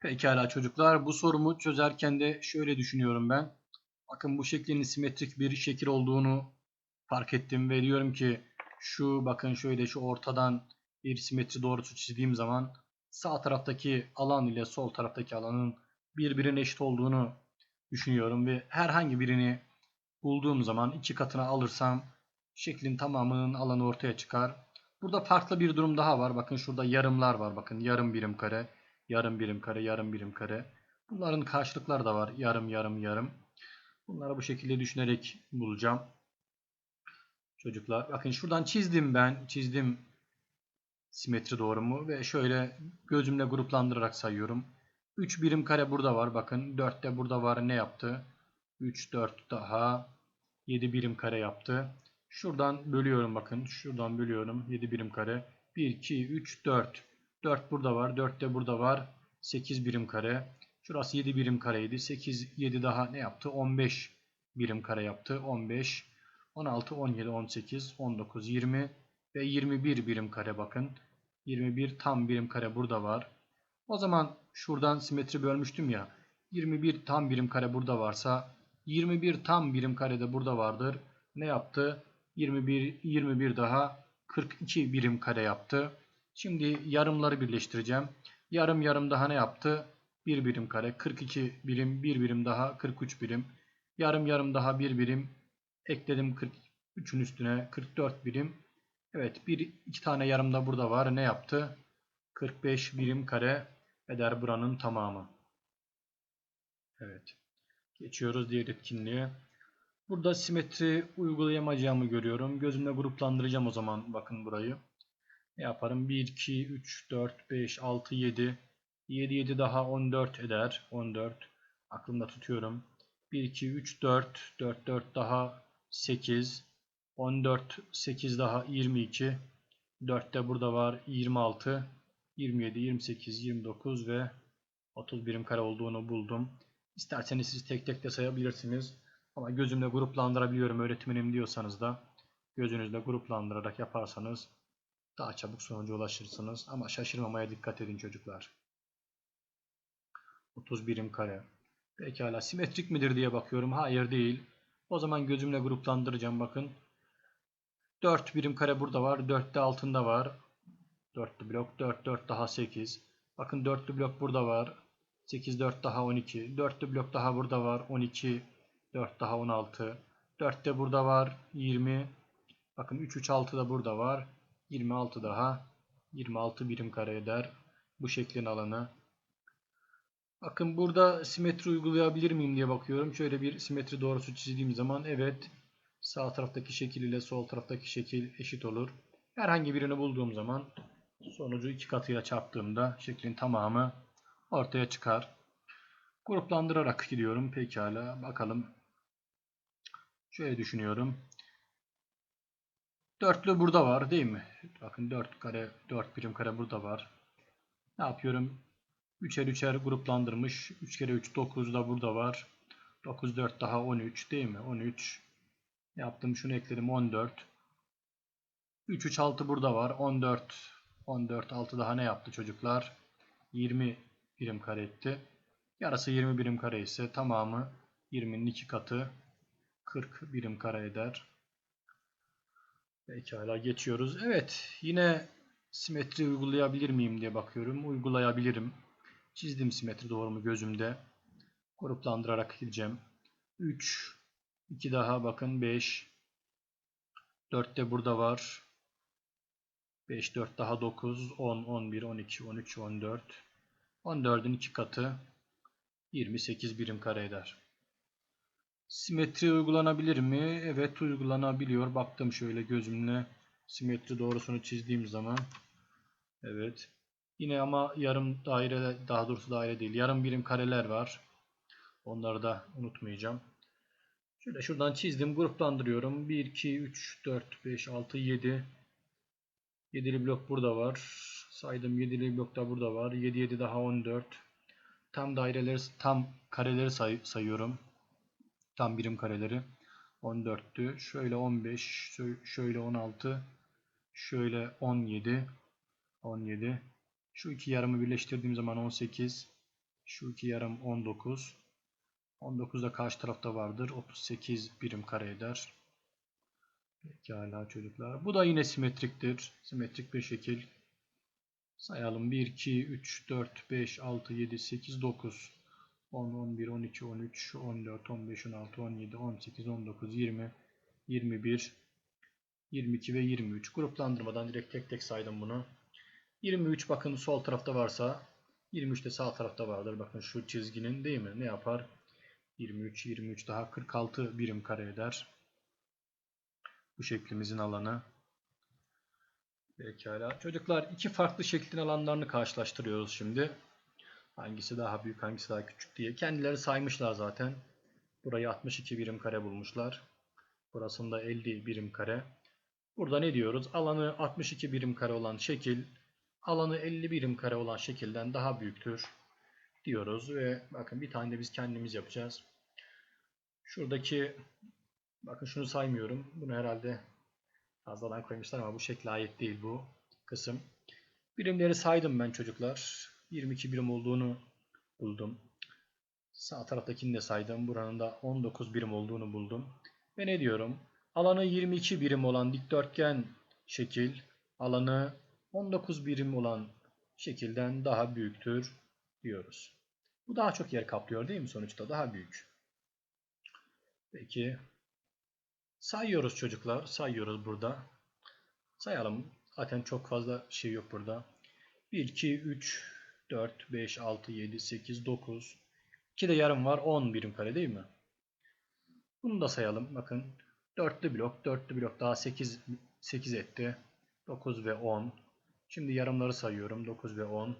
Pekala çocuklar bu sorumu çözerken de şöyle düşünüyorum ben. Bakın bu şeklin simetrik bir şekil olduğunu fark ettim ve diyorum ki şu bakın şöyle şu ortadan bir simetri doğrusu çizdiğim zaman sağ taraftaki alan ile sol taraftaki alanın birbirine eşit olduğunu düşünüyorum ve herhangi birini bulduğum zaman iki katına alırsam şeklin tamamının alanı ortaya çıkar. Burada farklı bir durum daha var. Bakın şurada yarımlar var. Bakın yarım birim kare, yarım birim kare, yarım birim kare. Bunların karşılıkları da var. Yarım, yarım, yarım. Bunları bu şekilde düşünerek bulacağım. Çocuklar bakın şuradan çizdim ben. Çizdim simetri doğrumu ve şöyle gözümle gruplandırarak sayıyorum. 3 birim kare burada var. Bakın 4 de burada var. Ne yaptı? 3, 4 daha 7 birim kare yaptı. Şuradan bölüyorum bakın. Şuradan bölüyorum. 7 birim kare. 1, 2, 3, 4. 4 burada var. 4 de burada var. 8 birim kare. Şurası 7 birim kareydi. 8, 7 daha ne yaptı? 15 birim kare yaptı. 15, 16, 17, 18, 19, 20 ve 21 birim kare bakın. 21 tam birim kare burada var. O zaman şuradan simetri bölmüştüm ya. 21 tam birim kare burada varsa 21 tam birim kare de burada vardır. Ne yaptı? 21 21 daha 42 birim kare yaptı. Şimdi yarımları birleştireceğim. Yarım yarım daha ne yaptı? 1 birim kare 42 birim 1 birim daha 43 birim. Yarım yarım daha 1 birim ekledim 43'ün üstüne 44 birim. Evet bir iki tane yarım da burada var. Ne yaptı? 45 birim kare eder buranın tamamı. Evet. Geçiyoruz diğer etkinliğe. Burada simetri uygulayamayacağımı görüyorum. Gözümle gruplandıracağım o zaman bakın burayı. Ne yaparım? 1, 2, 3, 4, 5, 6, 7. 7, 7 daha 14 eder. 14. Aklımda tutuyorum. 1, 2, 3, 4. 4, 4 daha 8. 14, 8 daha 22. 4 de burada var 26. 27, 28, 29 ve 30 birim kare olduğunu buldum. İsterseniz siz tek tek de sayabilirsiniz. Ama gözümle gruplandırabiliyorum öğretmenim diyorsanız da gözünüzle gruplandırarak yaparsanız daha çabuk sonuca ulaşırsınız. Ama şaşırmamaya dikkat edin çocuklar. 30 birim kare. Pekala simetrik midir diye bakıyorum. Hayır değil. O zaman gözümle gruplandıracağım bakın. 4 birim kare burada var. 4 de altında var. 4'lü blok. 4, 4 daha 8. Bakın 4'lü blok burada var. 8, 4 daha 12. 4'lü blok daha burada var. 12, 4 daha 16. 4 de burada var. 20. Bakın 3, 3, 6 da burada var. 26 daha. 26 birim kare eder. Bu şeklin alanı. Bakın burada simetri uygulayabilir miyim diye bakıyorum. Şöyle bir simetri doğrusu çizdiğim zaman evet sağ taraftaki şekil ile sol taraftaki şekil eşit olur. Herhangi birini bulduğum zaman sonucu iki katıyla çarptığımda şeklin tamamı ortaya çıkar. Gruplandırarak gidiyorum. Pekala bakalım. Şöyle düşünüyorum. Dörtlü burada var değil mi? Bakın 4 kare 4 birim kare burada var. Ne yapıyorum? 3'er 3'er gruplandırmış. 3 kere 3 9 da burada var. 9 4 daha 13 değil mi? 13. Yaptım şunu ekledim 14. 3 3 6 burada var. 14 14 6 daha ne yaptı çocuklar? 20 birim kare etti. Yarısı 20 birim kare ise tamamı 20'nin 2 katı 40 birim kare eder. Pekala geçiyoruz. Evet yine simetri uygulayabilir miyim diye bakıyorum. Uygulayabilirim. Çizdim simetri doğru mu gözümde. Gruplandırarak gideceğim. 3 2 daha bakın 5 4 de burada var. 5 4 daha 9 10 11 12 13 14 14'ün 2 katı 28 birim kare eder. Simetri uygulanabilir mi? Evet uygulanabiliyor. Baktım şöyle gözümle simetri doğrusunu çizdiğim zaman. Evet. Yine ama yarım daire daha doğrusu daire değil. Yarım birim kareler var. Onları da unutmayacağım. Şöyle şuradan çizdim. Gruplandırıyorum. 1, 2, 3, 4, 5, 6, 7. 7'li blok burada var. Saydım 7'li blok da burada var. 7, 7 daha 14. Tam daireleri, tam kareleri say sayıyorum. Tam birim kareleri. 14'tü. Şöyle 15, şöyle 16, şöyle 17, 17. Şu iki yarımı birleştirdiğim zaman 18, Şu iki yarım 19. 19 da karşı tarafta vardır. 38 birim kare eder. Pekala çocuklar. Bu da yine simetriktir. Simetrik bir şekil. Sayalım. 1, 2, 3, 4, 5, 6, 7, 8, 9, 10, 11, 12, 13, 14, 15, 16, 17, 18, 19, 20, 21, 22 ve 23. Gruplandırmadan direkt tek tek saydım bunu. 23 bakın sol tarafta varsa 23 de sağ tarafta vardır. Bakın şu çizginin değil mi? Ne yapar? 23, 23 daha 46 birim kare eder. Bu şeklimizin alanı. Pekala. Çocuklar iki farklı şeklin alanlarını karşılaştırıyoruz şimdi. Hangisi daha büyük, hangisi daha küçük diye. Kendileri saymışlar zaten. Burayı 62 birim kare bulmuşlar. Burasında 50 birim kare. Burada ne diyoruz? Alanı 62 birim kare olan şekil, alanı 50 birim kare olan şekilden daha büyüktür diyoruz. Ve bakın bir tane de biz kendimiz yapacağız. Şuradaki, bakın şunu saymıyorum. Bunu herhalde fazladan koymuşlar ama bu şekle ait değil bu kısım. Birimleri saydım ben çocuklar. 22 birim olduğunu buldum. Sağ taraftakini de saydım. Buranın da 19 birim olduğunu buldum. Ve ne diyorum? Alanı 22 birim olan dikdörtgen şekil, alanı 19 birim olan şekilden daha büyüktür diyoruz. Bu daha çok yer kaplıyor değil mi sonuçta? Daha büyük. Peki. Sayıyoruz çocuklar. Sayıyoruz burada. Sayalım. Zaten çok fazla şey yok burada. 1, 2, 3, 4, 5, 6, 7, 8, 9. 2 de yarım var. 10 birim kare değil mi? Bunu da sayalım. Bakın. Dörtlü blok. Dörtlü blok daha 8, 8 etti. 9 ve 10. Şimdi yarımları sayıyorum. 9 ve 10.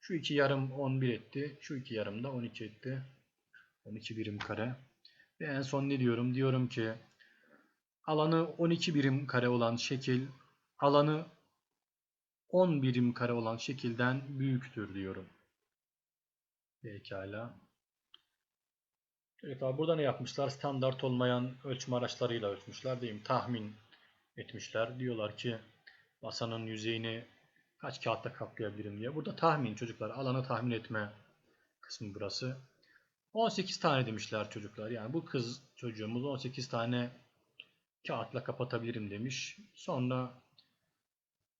Şu iki yarım 11 etti. Şu iki yarım da 12 etti. 12 birim kare. Ve en son ne diyorum? Diyorum ki alanı 12 birim kare olan şekil alanı 10 birim kare olan şekilden büyüktür diyorum. Pekala. Çocuklar burada ne yapmışlar? Standart olmayan ölçüm araçlarıyla ölçmüşler mi? Tahmin etmişler. Diyorlar ki masanın yüzeyini kaç kağıtta kaplayabilirim diye. Burada tahmin çocuklar. Alanı tahmin etme kısmı burası. 18 tane demişler çocuklar. Yani bu kız çocuğumuz 18 tane kağıtla kapatabilirim demiş. Sonra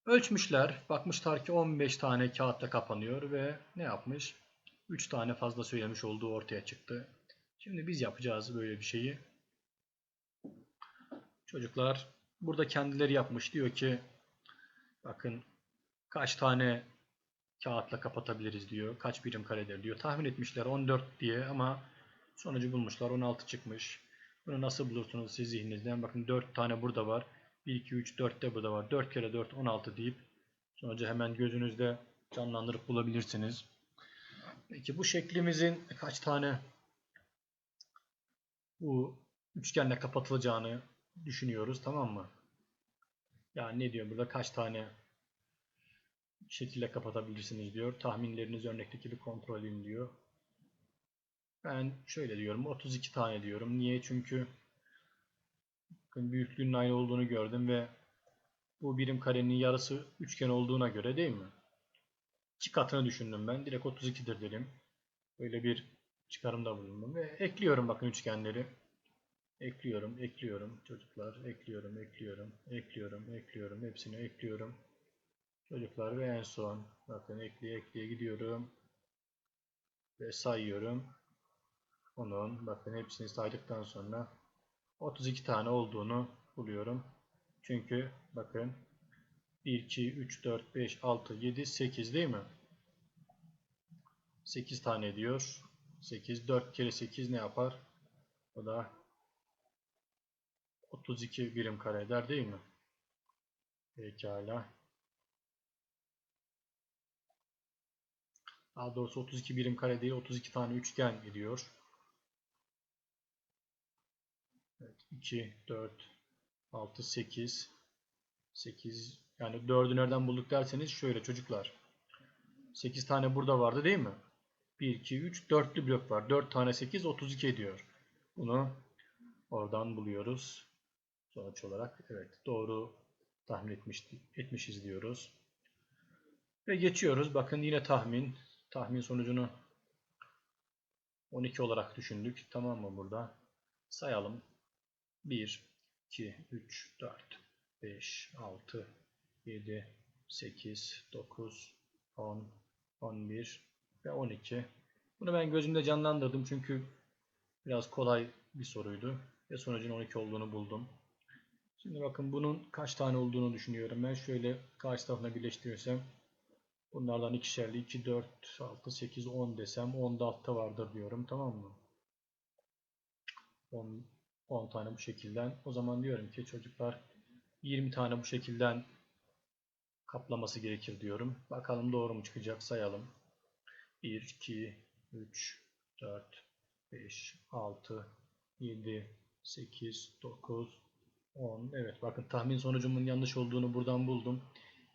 ölçmüşler. Bakmışlar ki 15 tane kağıtla kapanıyor ve ne yapmış? 3 tane fazla söylemiş olduğu ortaya çıktı. Şimdi biz yapacağız böyle bir şeyi. Çocuklar burada kendileri yapmış. Diyor ki bakın kaç tane kağıtla kapatabiliriz diyor. Kaç birim karedir diyor. Tahmin etmişler 14 diye ama sonucu bulmuşlar. 16 çıkmış. Bunu nasıl bulursunuz siz zihninizden? Bakın 4 tane burada var. 1, 2, 3, 4 de burada var. 4 kere 4, 16 deyip sonucu hemen gözünüzde canlandırıp bulabilirsiniz. Peki bu şeklimizin kaç tane bu üçgenle kapatılacağını düşünüyoruz tamam mı? Yani ne diyor burada kaç tane şekilde kapatabilirsiniz diyor. Tahminleriniz örnekteki bir kontrol edin diyor. Ben şöyle diyorum 32 tane diyorum. Niye? Çünkü büyüklüğünün aynı olduğunu gördüm ve bu birim karenin yarısı üçgen olduğuna göre değil mi? İki katını düşündüm ben. Direkt 32'dir dedim. Böyle bir çıkarımda bulundum ve ekliyorum bakın üçgenleri. Ekliyorum, ekliyorum çocuklar, ekliyorum, ekliyorum, ekliyorum, ekliyorum, hepsini ekliyorum. Çocuklar ve en son bakın ekleye ekleye gidiyorum ve sayıyorum. Onun bakın hepsini saydıktan sonra 32 tane olduğunu buluyorum. Çünkü bakın 1, 2, 3, 4, 5, 6, 7, 8 değil mi? 8 tane diyor. 8, 4 kere 8 ne yapar? O da 32 birim kare eder değil mi? Pekala. Daha doğrusu 32 birim kare değil 32 tane üçgen ediyor. Evet, 2, 4, 6, 8, 8 yani 4'ü nereden bulduk derseniz şöyle çocuklar. 8 tane burada vardı değil mi? 1, 2, 3, 4'lü blok var. 4 tane 8, 32 ediyor. Bunu oradan buluyoruz. Sonuç olarak evet doğru tahmin etmiş, etmişiz diyoruz. Ve geçiyoruz. Bakın yine tahmin. Tahmin sonucunu 12 olarak düşündük. Tamam mı burada? Sayalım. 1, 2, 3, 4, 5, 6, 7, 8, 9, 10, 11 ve 12. Bunu ben gözümde canlandırdım çünkü biraz kolay bir soruydu. Ve sonucun 12 olduğunu buldum. Şimdi bakın bunun kaç tane olduğunu düşünüyorum. Ben şöyle karşı tarafına birleştirirsem bunlardan ikişerli 2, 4, 6, 8, 10 desem 10 da altta vardır diyorum. Tamam mı? 10, 10 tane bu şekilden. O zaman diyorum ki çocuklar 20 tane bu şekilden kaplaması gerekir diyorum. Bakalım doğru mu çıkacak sayalım. 1, 2, 3, 4, 5, 6, 7, 8, 9, 10. Evet bakın tahmin sonucumun yanlış olduğunu buradan buldum.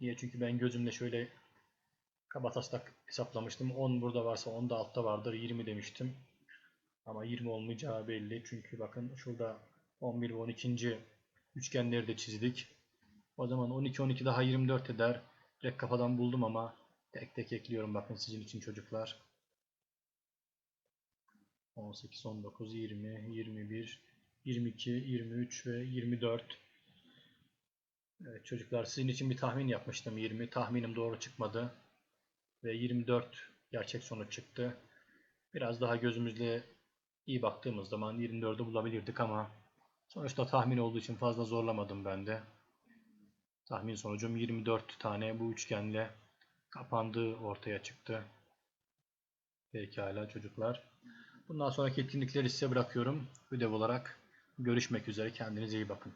Niye? Çünkü ben gözümle şöyle kabataslak hesaplamıştım. 10 burada varsa 10 da altta vardır. 20 demiştim. Ama 20 olmayacağı belli. Çünkü bakın şurada 11 ve 12. üçgenleri de çizdik. O zaman 12 12 daha 24 eder. Direkt kafadan buldum ama tek tek ekliyorum bakın sizin için çocuklar. 18, 19, 20, 21, 22, 23 ve 24. Evet çocuklar sizin için bir tahmin yapmıştım 20. Tahminim doğru çıkmadı. Ve 24 gerçek sonuç çıktı. Biraz daha gözümüzle iyi baktığımız zaman 24'ü bulabilirdik ama sonuçta tahmin olduğu için fazla zorlamadım ben de. Tahmin sonucum 24 tane bu üçgenle kapandığı ortaya çıktı. Pekala çocuklar. Bundan sonraki etkinlikleri size bırakıyorum. Ödev olarak görüşmek üzere. Kendinize iyi bakın.